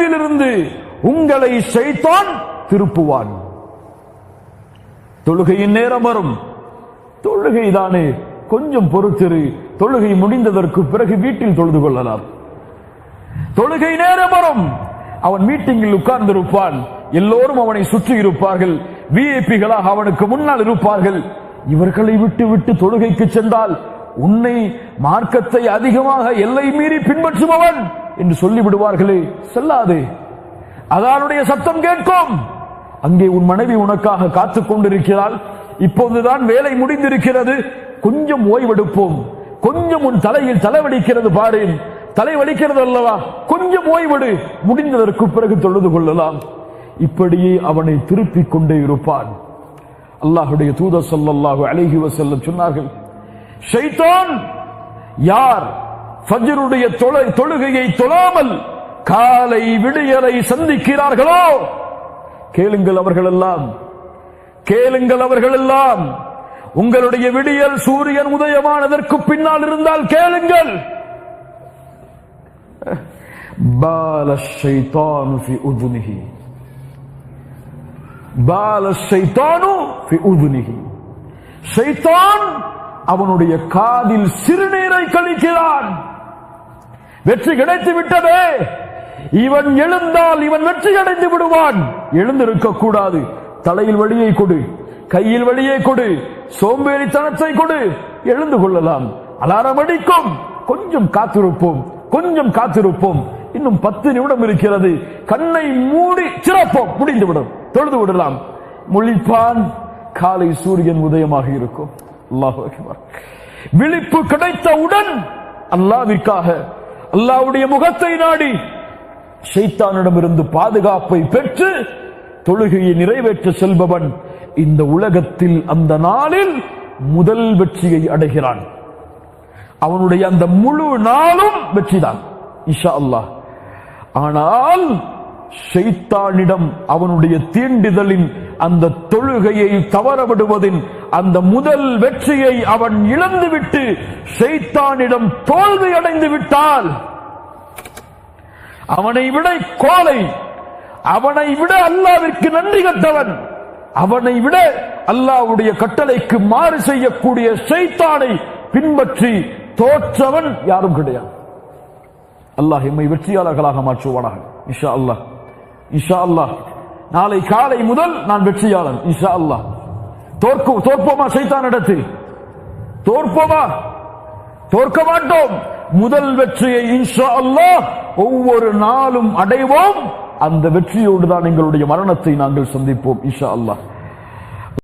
தொலைவிலிருந்து உங்களை செய்தான் திருப்புவான். தொழுகையின் நேரம் வரும். தொழுகை தானே. கொஞ்சம் பொறுத்திரு. தொழுகை முடிந்ததற்கு பிறகு வீட்டில் தொழுது கொள்ளலாம். தொழுகை நேரம் வரும். அவன் மீட்டிங்கில் உட்கார்ந்திருப்பான். எல்லோரும் அவனை சுற்றி இருப்பார்கள். விஐபிகளாக அவனுக்கு முன்னால் இருப்பார்கள். இவர்களை விட்டு விட்டு தொழுகைக்கு சென்றால் உன்னை மார்க்கத்தை அதிகமாக எல்லை மீறி பின்பற்றுபவன் என்று சொல்லிவிடுவார்களே செல்லாதே. அதானுடைய சத்தம் கேட்கும். அங்கே உன் மனைவி உனக்காக காத்துக் கொண்டிருக்கிறாள். இப்போதுதான் வேலை முடிந்திருக்கிறது. கொஞ்சம் ஓய்வெடுப்போம். கொஞ்சம் உன் தலையில் தலைவடிக்கிறது பாரு தலை வலிக்கிறது அல்லவா? கொஞ்சம் ஓய்வெடு. முடிந்ததற்கு பிறகு தொழுது கொள்ளலாம். இப்படியே அவனை திருப்பிக் கொண்டே இருப்பான். அல்லாஹுடைய தூதர் ஸல்லல்லாஹு அழகி வஸல்லம் சொன்னார்கள் ஷைத்தான் யார் ஃபஜ்ருடைய தொழுகையை தொழாமல் காலை விடியலை சந்திக்கிறார்களோ? கேளுங்கள் அவர்களெல்லாம். கேளுங்கள் அவர்களெல்லாம். உங்களுடைய விடியல் சூரியன் உதயமானதற்கு பின்னால் இருந்தால் கேளுங்கள். பால ஷைத்தானு ஃபி உதுனிஹி. பால ஷைத்தானு ஃபி உதுனிஹி. ஷைத்தான் அவனுடைய காதில் சிறுநீரை கழிக்கிறான். வெற்றி கிடைத்து விட்டதே. இவன் எழுந்தால் இவன் வெற்றி அடைந்து விடுவான். எழுந்திருக்க கூடாது. தலையில் வழியை கொடு. கையில் வழியை கொடு. சோம்பேறித்தனத்தை கொடு. எழுந்து கொள்ளலாம். அலாரம் அடிக்கும். கொஞ்சம் காத்திருப்போம். கொஞ்சம் காத்திருப்போம். இன்னும் பத்து நிமிடம் இருக்கிறது. கண்ணை மூடி சிறப்போம். முடிந்துவிடும். தொழுது விடலாம். முழிப்பான் காலை சூரியன் உதயமாக இருக்கும். அல்லாஹ் விழிப்பு கிடைத்தவுடன் அல்லாவிற்காக அல்லாவுடைய முகத்தை நாடி சைத்தானிடமிருந்து பாதுகாப்பை பெற்று தொழுகையை நிறைவேற்ற செல்பவன் இந்த உலகத்தில் அந்த நாளில் முதல் வெற்றியை அடைகிறான். அவனுடைய அந்த முழு நாளும் வெற்றிதான். இஷா அல்லாஹ். ஆனால் ஷைத்தானிடம் அவனுடைய தீண்டுதலின் அந்த தொழுகையை தவறவிடுவதின் அந்த முதல் வெற்றியை அவன் இழந்துவிட்டு ஷைத்தானிடம் தோல்வி அடைந்து விட்டால் அவனை விட கோலை அவனை விட அல்லாவிற்கு நன்றி கட்டவன் அவனை விட அல்லாவுடைய கட்டளைக்கு மாறு செய்யக்கூடிய செய்தானை பின்பற்றி தோற்றவன் யாரும் கிடையாது. அல்லாஹ் எம்மை வெற்றியாளர்களாக மாற்றுவானாக. இஷா அல்லாஹ். இஷா அல்லாஹ் நாளை காலை முதல் நான் வெற்றியாளன் இஷா அல்லாஹ் தோற்கும் தோற்போமா சைத்தான் இடத்தில் தோற்போமா? தோற்க மாட்டோம். முதல் வெற்றியை இன்ஷா அல்லாஹ் ஒவ்வொரு நாளும் அடைவோம். அந்த வெற்றியோடு தான் எங்களுடைய மரணத்தை நாங்கள் சந்திப்போம் இன்ஷா அல்லாஹ்